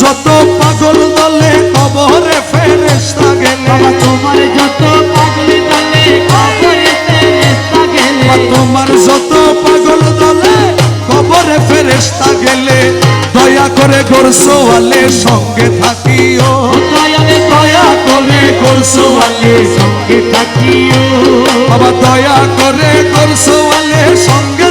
যত পাগল দলে কবরে ফেরেস্তা গেলে। তোমার যত পাগল দলে কবরে ফেরেস্তা গেলে। তোমার যত পাগল দলে কবরে ফেরেস্তা গেলে। দয়া করে সঙ্গে থাকিও। দয়া করে গোরসোয়ালে সঙ্গে থাকিও। বাবা দয়া করে সঙ্গে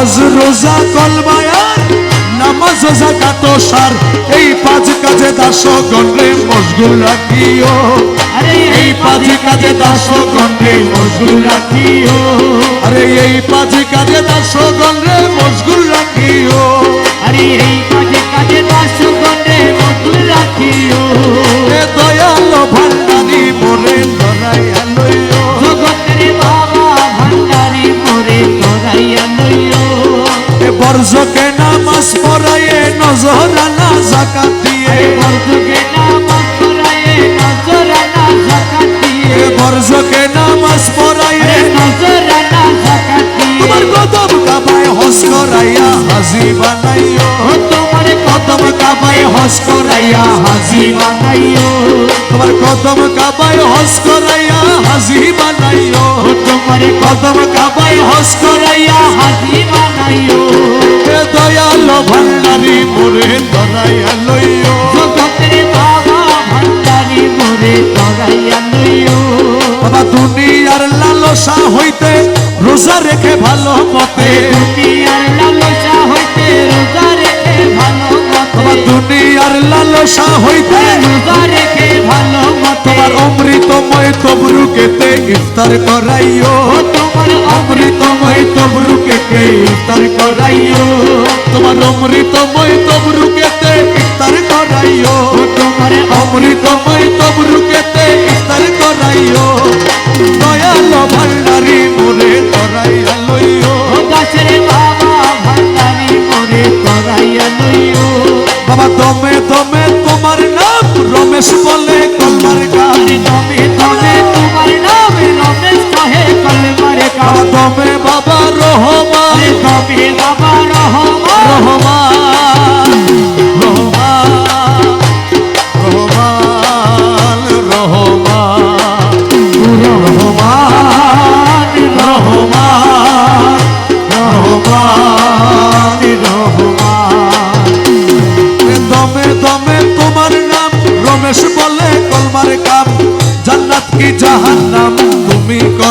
হজ রোজা কলমায়ার নামাজ রোজা কাত সার। এই পাঁচ কাজে দাস গণে মশগুল রাখিও। আরে এই পাঁচ কাজে দাস গণে মজগুল রাখিও। আরে এই পাঁচ কাজে দাস গণে এ বর্জকে নামাজ পড়াইয়ে নজরানা জাকাত দিয়ে আরে বর্জকে নামাজ পড়ায়ে নজরানা জাকাত দিয়ে এ বর্জকে নামাজ পড়াইয়ে নজরানা জাকাত দিয়ে তোমার কদম কাবায় হস করাইয়া হাজি বানাইও। তোমার কদম কাবায় হস করাইয়া হাজি বানাইও। তোমার কদম কাবায় হস করাইয়া হাজি বানাইও। তোমার কদম কাবায় হস করাইয়া হাজি লালসা হইতে রোজা রেখে ভালো মতে দুনিয়ার লালসা হইতে রোজা রেখে ভালো মতে দুনিয়ার লালসা হইতে রোজা রেখে ভালো মতে তোমার অমৃতময় তবরুকেতে ইফতার করাইও। তোমার অমৃতময় তবরুকেতে ইফতার করাইও। তোমার অমৃতময় তবরুকেতে ইফতার করাইও। তোমার অমৃতময় মানুষ বলে গা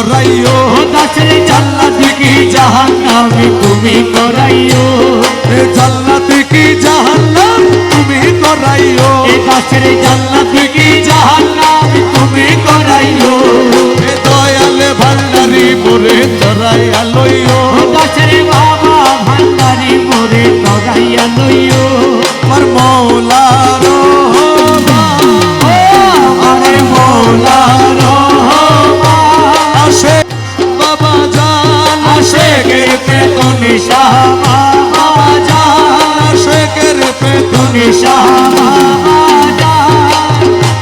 করাইও দাসের জান্নাত কি জাহান্নামে তুমি করাইও। এ জান্নাত কি জাহান্নাম তুমি করাইও। এ গাছের জান্নাত কি জাহান্নামে তুমি করাইও। এ দয়ালে ভান্ডারি মোরে চড়াইয়া লইও। ও দুনিশা মা মা জান শেখর পে দুনিশা মা